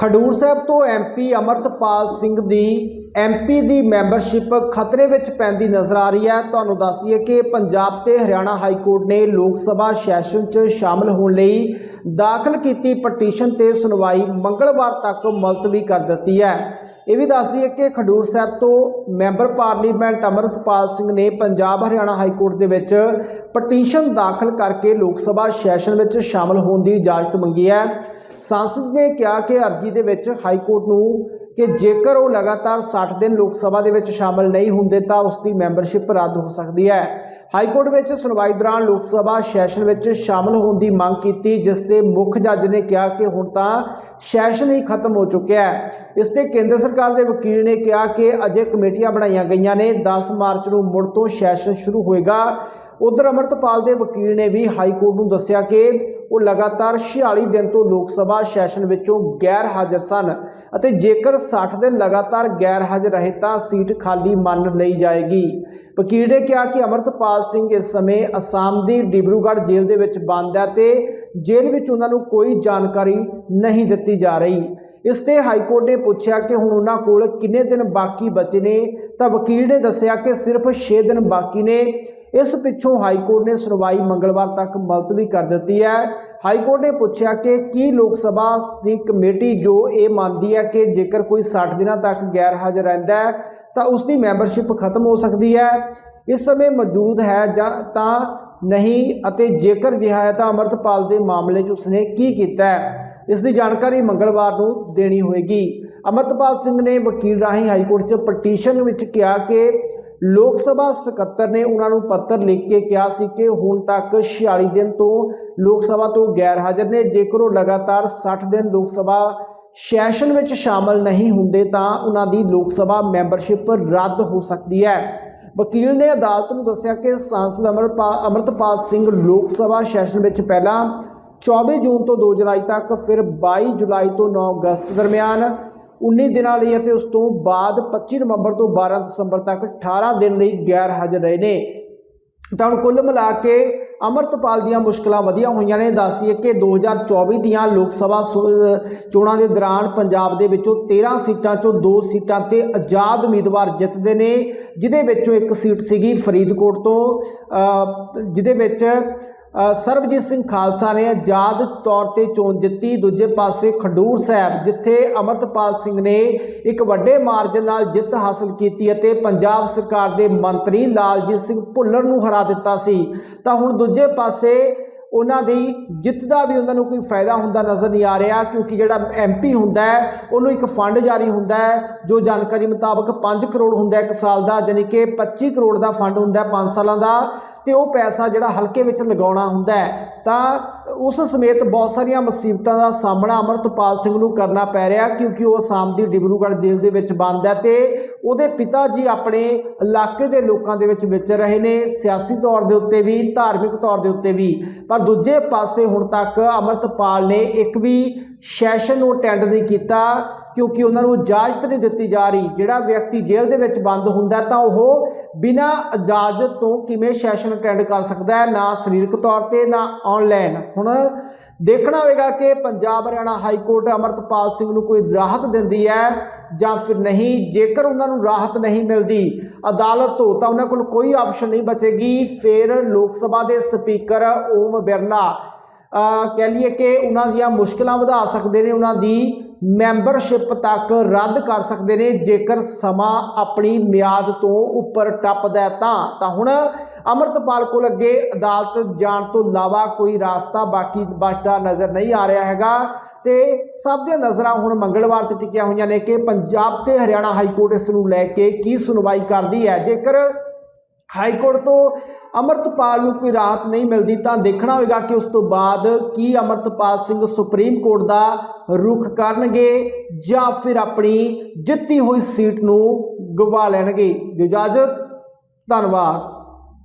ਖਡੂਰ ਸਾਹਿਬ ਤੋਂ ਐਮਪੀ ਅਮਰਤਪਾਲ ਸਿੰਘ ਦੀ ਐਮਪੀ ਦੀ ਮੈਂਬਰਸ਼ਿਪ ਖਤਰੇ ਵਿੱਚ ਪੈਂਦੀ ਨਜ਼ਰ ਆ ਰਹੀ ਹੈ। ਤੁਹਾਨੂੰ ਦੱਸ ਦਈਏ ਕਿ ਪੰਜਾਬ ਤੇ ਹਰਿਆਣਾ ਹਾਈ ਕੋਰਟ ਨੇ ਲੋਕ ਸਭਾ ਸੈਸ਼ਨ 'ਚ ਸ਼ਾਮਲ ਹੋਣ ਲਈ ਦਾਖਲ ਕੀਤੀ ਪਟੀਸ਼ਨ ਤੇ ਸੁਣਵਾਈ ਮੰਗਲਵਾਰ ਤੱਕ ਮੁਲਤਵੀ ਕਰ ਦਿੱਤੀ ਹੈ। ਇਹ ਵੀ ਦੱਸ ਦਈਏ ਕਿ ਖਡੂਰ ਸਾਹਿਬ ਤੋਂ ਮੈਂਬਰ ਪਾਰਲੀਮੈਂਟ ਅਮਰਤਪਾਲ ਸਿੰਘ ਨੇ ਪੰਜਾਬ ਹਰਿਆਣਾ ਹਾਈ ਕੋਰਟ ਦੇ ਵਿੱਚ ਪਟੀਸ਼ਨ ਦਾਖਲ ਕਰਕੇ ਲੋਕ ਸਭਾ ਸੈਸ਼ਨ ਵਿੱਚ ਸ਼ਾਮਲ ਹੋਣ ਦੀ ਇਜਾਜ਼ਤ ਮੰਗੀ ਹੈ। ਸੰਸਦ ਨੇ ਕਿਹਾ ਕਿ ਅਰਜੀ ਦੇ ਵਿੱਚ ਹਾਈ ਕੋਰਟ ਨੂੰ ਕਿ ਜੇਕਰ ਉਹ ਲਗਾਤਾਰ 60 ਦਿਨ ਲੋਕ ਸਭਾ ਦੇ ਵਿੱਚ ਸ਼ਾਮਲ ਨਹੀਂ ਹੁੰਦੇ ਤਾਂ ਉਸ ਦੀ ਮੈਂਬਰਸ਼ਿਪ ਰੱਦ ਹੋ ਸਕਦੀ ਹੈ। ਹਾਈ ਕੋਰਟ ਵਿੱਚ ਸੁਣਵਾਈ ਦੌਰਾਨ ਲੋਕ ਸਭਾ ਸੈਸ਼ਨ ਵਿੱਚ ਸ਼ਾਮਲ ਹੋਣ ਦੀ ਮੰਗ ਕੀਤੀ, ਜਿਸ ਤੇ ਮੁੱਖ ਜੱਜ ਨੇ ਕਿਹਾ ਕਿ ਹੁਣ ਤਾਂ ਸੈਸ਼ਨ ਹੀ ਖਤਮ ਹੋ ਚੁੱਕਿਆ ਹੈ। ਇਸ ਤੇ ਕੇਂਦਰ ਸਰਕਾਰ ਦੇ ਵਕੀਲ ਨੇ ਕਿਹਾ ਕਿ ਅਜੇ ਕਮੇਟੀਆਂ ਬਣਾਈਆਂ ਗਈਆਂ ਨੇ। 10 ਮਾਰਚ ਨੂੰ ਮੁੜ ਤੋਂ ਸੈਸ਼ਨ ਸ਼ੁਰੂ ਹੋਏਗਾ। ਉਧਰ ਅਮਰਤਪਾਲ ਦੇ ਵਕੀਲ ਨੇ ਵੀ ਹਾਈ ਕੋਰਟ ਨੂੰ ਦੱਸਿਆ ਕਿ ਉਹ ਲਗਾਤਾਰ 46 ਦਿਨ ਤੋਂ ਲੋਕ ਸਭਾ ਸੈਸ਼ਨ ਵਿੱਚੋਂ ਗੈਰ ਹਾਜ਼ਰ ਸਨ ਅਤੇ ਜੇਕਰ 60 ਦਿਨ ਲਗਾਤਾਰ ਗੈਰ ਹਾਜ਼ਰ ਰਹੇ ਤਾਂ ਸੀਟ ਖਾਲੀ ਮੰਨ ਲਈ ਜਾਏਗੀ। ਵਕੀਲ ਨੇ ਕਿਹਾ ਕਿ ਅਮਰਤਪਾਲ ਸਿੰਘ ਇਸ ਸਮੇਂ ਅਸਾਮ ਦੀ ਡਿਬਰੂਗੜ੍ਹ ਜੇਲ੍ਹ ਦੇ ਵਿੱਚ ਬੰਦ ਹੈ ਤੇ ਜੇਲ੍ਹ ਵਿੱਚ ਉਹਨਾਂ ਨੂੰ ਕੋਈ ਜਾਣਕਾਰੀ ਨਹੀਂ ਦਿੱਤੀ ਜਾ ਰਹੀ। ਇਸ ਤੇ ਹਾਈ ਕੋਰਟ ਨੇ ਪੁੱਛਿਆ ਕਿ ਹੁਣ ਉਹਨਾਂ ਕੋਲ ਕਿੰਨੇ ਦਿਨ ਬਾਕੀ ਬਚੇ ਨੇ ਤਾਂ ਵਕੀਲ ਨੇ ਦੱਸਿਆ ਕਿ ਸਿਰਫ 6 ਦਿਨ ਬਾਕੀ ਨੇ। ਇਸ ਪਿੱਛੋਂ ਹਾਈ ਕੋਰਟ ਨੇ ਸੁਣਵਾਈ ਮੰਗਲਵਾਰ ਤੱਕ ਮੁਲਤਵੀ ਕਰ ਦਿੱਤੀ ਹੈ। ਹਾਈ ਕੋਰਟ ਨੇ ਪੁੱਛਿਆ ਕਿ ਕੀ ਲੋਕ ਸਭਾ ਦੀ ਕਮੇਟੀ ਜੋ ਇਹ ਮੰਨਦੀ ਹੈ ਕਿ ਜੇਕਰ ਕੋਈ 60 ਦਿਨਾਂ ਤੱਕ ਗੈਰ ਹਾਜ਼ਰ ਰਹਿੰਦਾ ਹੈ, ਤਾਂ ਉਸ ਦੀ ਮੈਂਬਰਸ਼ਿਪ ਖਤਮ ਹੋ ਸਕਦੀ ਹੈ। ਇਸ ਸਮੇਂ ਮੌਜੂਦ ਹੈ ਜਾਂ ਤਾਂ ਨਹੀਂ ਅਤੇ ਜੇਕਰ ਜਿਹਾ ਹੈ ਤਾਂ ਅਮਰਤਪਾਲ ਦੇ ਮਾਮਲੇ 'ਚ ਉਸਨੇ ਕੀ ਕੀਤਾ ਹੈ, ਇਸ ਦੀ ਜਾਣਕਾਰੀ ਮੰਗਲਵਾਰ ਨੂੰ ਦੇਣੀ ਹੋਏਗੀ। ਅਮਰਤਪਾਲ ਸਿੰਘ ਨੇ ਵਕੀਲ ਰਾਹੀਂ ਹਾਈ ਕੋਰਟ 'ਚ ਪਟੀਸ਼ਨ ਵਿੱਚ ਕਿਹਾ ਕਿ ਲੋਕ ਸਭਾ ਸਕੱਤਰ ਨੇ ਉਹਨਾਂ ਨੂੰ ਪੱਤਰ ਲਿਖ ਕੇ ਕਿਹਾ ਸੀ ਕਿ ਹੁਣ ਤੱਕ 46 ਦਿਨ ਤੋਂ ਲੋਕ ਸਭਾ ਤੋਂ ਗੈਰ ਹਾਜ਼ਰ ਨੇ। ਜੇਕਰ ਉਹ ਲਗਾਤਾਰ 60 ਦਿਨ ਲੋਕ ਸਭਾ ਸੈਸ਼ਨ ਵਿੱਚ ਸ਼ਾਮਲ ਨਹੀਂ ਹੁੰਦੇ ਤਾਂ ਉਹਨਾਂ ਦੀ ਲੋਕ ਸਭਾ ਮੈਂਬਰਸ਼ਿਪ ਰੱਦ ਹੋ ਸਕਦੀ ਹੈ। ਵਕੀਲ ਨੇ ਅਦਾਲਤ ਨੂੰ ਦੱਸਿਆ ਕਿ ਸਾਂਸਦ ਅਮਰਪਾਲ ਅਮਰਤਪਾਲ ਸਿੰਘ ਲੋਕ ਸਭਾ ਸੈਸ਼ਨ ਵਿੱਚ ਪਹਿਲਾਂ 24 ਜੂਨ ਤੋਂ 2 ਜੁਲਾਈ ਤੱਕ, ਫਿਰ 22 ਜੁਲਾਈ ਤੋਂ 9 ਅਗਸਤ ਦਰਮਿਆਨ 19 ਦਿਨਾਂ ਲਈ ਅਤੇ ਉਸ ਤੋਂ ਬਾਅਦ 25 ਨਵੰਬਰ ਤੋਂ 12 ਦਸੰਬਰ ਤੱਕ 18 ਦਿਨ ਲਈ ਗੈਰ ਹਾਜ਼ਰ ਰਹੇ ਨੇ। ਤਾਂ ਹੁਣ ਕੁੱਲ ਮਿਲਾ ਕੇ ਅਮਰਤਪਾਲ ਦੀਆਂ ਮੁਸ਼ਕਲਾਂ ਵਧੀਆਂ ਹੋਈਆਂ ਨੇ। ਦੱਸਦੀਏ ਕਿ 2024 ਦੀਆਂ ਲੋਕ ਸਭਾ ਸੋ- ਚੋਣਾਂ ਦੇ ਦੌਰਾਨ ਪੰਜਾਬ ਦੇ ਵਿੱਚੋਂ 13 ਸੀਟਾਂ ਚੋਂ 2 ਸੀਟਾਂ ਤੇ ਆਜ਼ਾਦ ਉਮੀਦਵਾਰ ਜਿੱਤਦੇ ਨੇ, ਜਿਹਦੇ ਵਿੱਚੋਂ ਇੱਕ ਸੀਟ ਸੀਗੀ ਫਰੀਦਕੋਟ ਤੋਂ। ਜਿਹਦੇ ਵਿੱਚ ਸਰਬਜੀਤ ਸਿੰਘ ਖਾਲਸਾ ਨੇ ਆਜ਼ਾਦ ਤੌਰ ਤੇ ਚੋਣ ਜਿੱਤੀ। ਦੂਜੇ ਪਾਸੇ ਖਡੂਰ ਸਾਹਿਬ, ਜਿੱਥੇ ਅਮਰਤਪਾਲ ਸਿੰਘ ਨੇ ਇੱਕ ਵੱਡੇ ਮਾਰਜਨ ਨਾਲ ਜਿੱਤ ਹਾਸਲ ਕੀਤੀ ਅਤੇ ਪੰਜਾਬ ਸਰਕਾਰ ਦੇ ਮੰਤਰੀ ਲਾਲਜੀਤ ਸਿੰਘ ਭੁੱਲਰ ਨੂੰ ਹਰਾ ਦਿੱਤਾ ਸੀ। ਤਾਂ ਹੁਣ ਦੂਜੇ ਪਾਸੇ ਉਹਨਾਂ ਦੀ ਜਿੱਤ ਦਾ ਵੀ ਉਹਨਾਂ ਨੂੰ ਕੋਈ ਫਾਇਦਾ ਹੁੰਦਾ ਨਜ਼ਰ ਨਹੀਂ ਆ ਰਿਹਾ, ਕਿਉਂਕਿ ਜਿਹੜਾ ਐਮਪੀ ਹੁੰਦਾ ਹੈ, ਉਹਨੂੰ ਇੱਕ ਫੰਡ ਜਾਰੀ ਹੁੰਦਾ ਹੈ, ਜੋ ਜਾਣਕਾਰੀ ਮੁਤਾਬਕ 5 ਕਰੋੜ ਹੁੰਦਾ ਇੱਕ ਸਾਲ ਦਾ ਯਾਨੀ ਕਿ 25 ਕਰੋੜ ਦਾ ਫੰਡ ਹੁੰਦਾ ਹੈ 5 ਸਾਲਾਂ ਦਾ। ਤੇ ਉਹ ਪੈਸਾ ਜਿਹੜਾ ਹਲਕੇ ਵਿੱਚ ਲਗਾਉਣਾ ਹੁੰਦਾ ਹੈ, ਤਾਂ ਉਸ ਸਮੇਤ ਬਹੁਤ ਸਾਰੀਆਂ ਮੁਸੀਬਤਾਂ ਦਾ ਸਾਹਮਣਾ ਅਮਰਤਪਾਲ ਸਿੰਘ ਨੂੰ ਕਰਨਾ ਪੈ ਰਿਹਾ, ਕਿਉਂਕਿ ਉਹ ਆਸਾਮ ਦੀ ਡਿਬਰੂਗੜ੍ਹ ਜੇਲ੍ਹ ਦੇ ਵਿੱਚ ਬੰਦ ਹੈ ਤੇ ਉਹਦੇ ਪਿਤਾ ਜੀ ਆਪਣੇ ਇਲਾਕੇ ਦੇ ਲੋਕਾਂ ਦੇ ਵਿੱਚ ਵਿਚਰ ਰਹੇ ਨੇ, ਸਿਆਸੀ ਤੌਰ ਦੇ ਉੱਤੇ ਵੀ, ਧਾਰਮਿਕ ਤੌਰ ਦੇ ਉੱਤੇ ਵੀ। ਪਰ ਦੂਜੇ ਪਾਸੇ ਹੁਣ ਤੱਕ ਅਮਰਤਪਾਲ ਨੇ ਇੱਕ ਵੀ ਸੈਸ਼ਨ ਨੂੰ ਅਟੈਂਡ ਨਹੀਂ ਕੀਤਾ ਕਿਉਂਕਿ ਉਹਨਾਂ ਨੂੰ ਇਜਾਜ਼ਤ ਨਹੀਂ ਦਿੱਤੀ ਜਾ ਰਹੀ। ਜਿਹੜਾ ਵਿਅਕਤੀ ਜੇਲ੍ਹ ਦੇ ਵਿੱਚ ਬੰਦ ਹੁੰਦਾ ਤਾਂ ਉਹ ਬਿਨਾਂ ਇਜਾਜ਼ਤ ਤੋਂ ਕਿਵੇਂ ਸੈਸ਼ਨ ਅਟੈਂਡ ਕਰ ਸਕਦਾ ਹੈ? ਨਾ ਸਰੀਰਕ ਤੌਰ ਤੇ, ਨਾ ਆਨਲਾਈਨ ਹੁਣ ਦੇਖਣਾ ਹੋਵੇਗਾ ਕਿ ਪੰਜਾਬ ਹਰਿਆਣਾ ਹਾਈ ਕੋਰਟ ਅਮਰਤਪਾਲ ਸਿੰਘ ਨੂੰ ਕੋਈ ਰਾਹਤ ਦਿੰਦੀ ਹੈ ਜਾਂ ਫਿਰ ਨਹੀਂ। ਜੇਕਰ ਉਹਨਾਂ ਨੂੰ ਰਾਹਤ ਨਹੀਂ ਮਿਲਦੀ, ਅਦਾਲਤ ਤੋਂ, ਤਾਂ ਉਹਨਾਂ ਕੋਲ ਕੋਈ ਆਪਸ਼ਨ ਨਹੀਂ ਬਚੇਗੀ। ਫਿਰ ਲੋਕ ਸਭਾ ਦੇ ਸਪੀਕਰ ਓਮ ਬਿਰਲਾ ਕਹਿ ਲਈਏ ਕਿ ਉਹਨਾਂ ਦੀਆਂ ਮੁਸ਼ਕਲਾਂ ਵਧਾ ਸਕਦੇ ਨੇ। ਉਹਨਾਂ ਦੀ ਮੈਂਬਰਸ਼ਿਪ ਤੱਕ ਰੱਦ ਕਰ ਸਕਦੇ ਨੇ। ਜੇਕਰ ਸਮਾਂ ਆਪਣੀ ਮਿਆਦ ਤੋਂ ਉੱਪਰ ਟੱਪਦਾ ਤਾਂ ਤਾਂ ਹੁਣ ਅਮਰਤਪਾਲ ਕੋਲ ਅੱਗੇ ਅਦਾਲਤ ਜਾਣ ਤੋਂ ਇਲਾਵਾ ਕੋਈ ਰਾਸਤਾ ਬਾਕੀ ਬਚਦਾ ਨਜ਼ਰ ਨਹੀਂ ਆ ਰਿਹਾ ਹੈਗਾ। ਤੇ ਸਭ ਦੀਆਂ ਨਜ਼ਰਾਂ ਹੁਣ ਮੰਗਲਵਾਰ ਤੇ ਟਿਕੀਆਂ ਹੋਈਆਂ ਨੇ ਕਿ ਪੰਜਾਬ ਤੇ ਹਰਿਆਣਾ ਹਾਈ ਕੋਰਟ ਇਸ ਨੂੰ ਲੈ ਕੇ ਕੀ ਸੁਣਵਾਈ ਕਰਦੀ ਹੈ। ਜੇਕਰ ਹਾਈ ਕੋਰਟ ਤੋਂ ਅਮਰਤਪਾਲ ਨੂੰ ਕੋਈ ਰਾਹਤ ਨਹੀਂ ਮਿਲਦੀ ਤਾਂ ਦੇਖਣਾ ਹੋਵੇਗਾ ਕਿ ਉਸ ਤੋਂ ਬਾਅਦ ਕੀ ਅਮਰਤਪਾਲ ਸਿੰਘ ਸੁਪਰੀਮ ਕੋਰਟ ਦਾ ਰੁਖ ਕਰਨਗੇ ਜਾਂ ਫਿਰ ਆਪਣੀ ਜਿੱਤੀ ਹੋਈ ਸੀਟ ਨੂੰ ਗਵਾ ਲੈਣਗੇ। ਦਿਓ ਇਜਾਜ਼ਤ। ਧੰਨਵਾਦ।